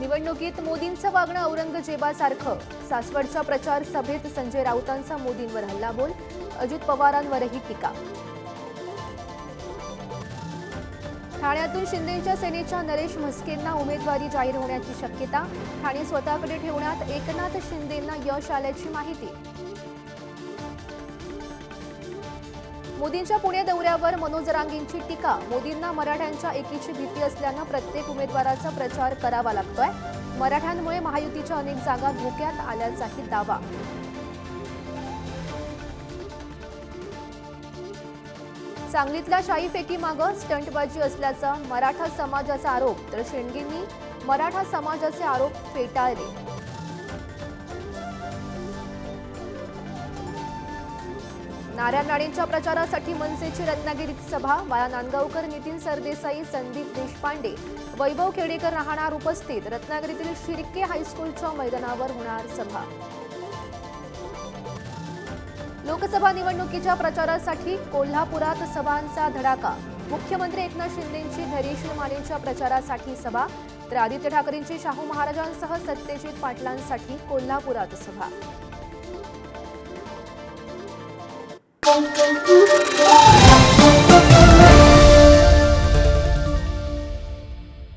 निवडणुकीत मोदींचं वागणं औरंगजेबासारखं. सासवडच्या प्रचार सभेत संजय राऊतांचा मोदींवर हल्लाबोल अजित पवारांवरही टीका. ठाण्यातून शिंदेच्या सेनेच्या नरेश म्हस्केंना उमेदवारी जाहीर होण्याची शक्यता ठाणे स्वतःकडे ठेवण्यात एकनाथ शिंदेंना यश आल्याची माहिती. मोदींच्या पुणे दौऱ्यावर मनोज रांगेंची टीका. मोदींना मराठ्यांच्या एकीची भीती असल्यानं प्रत्येक उमेदवाराचा प्रचार करावा लागतोय. मराठ्यांमुळे महायुतीच्या अनेक जागा धोक्यात आल्याचाही दावा. सांगलीतल्या शाही फेकीमागं स्टंटबाजी असल्याचा मराठा समाजाचा आरोप तर शेंडगेंनी मराठा समाजाचे आरोप फेटाळले. नारायण राणेंच्या प्रचारासाठी मनसेची रत्नागिरीत सभा बाळा नांदगावकर नितीन सरदेसाई संदीप देशपांडे वैभव खेडेकर राहणार उपस्थित. रत्नागिरीतील शिर्के हायस्कूलच्या मैदानावर होणार सभा. लोकसभा निवडणुकीच्या प्रचारासाठी कोल्हापुरात सभांचा धडाका. मुख्यमंत्री एकनाथ शिंदेंची धैर्यशील मानेंच्या प्रचारासाठी सभा. तर आदित्य ठाकरेंची शाहू महाराजांसह सत्यजित पाटलांसाठी कोल्हापुरात सभा. Thank you.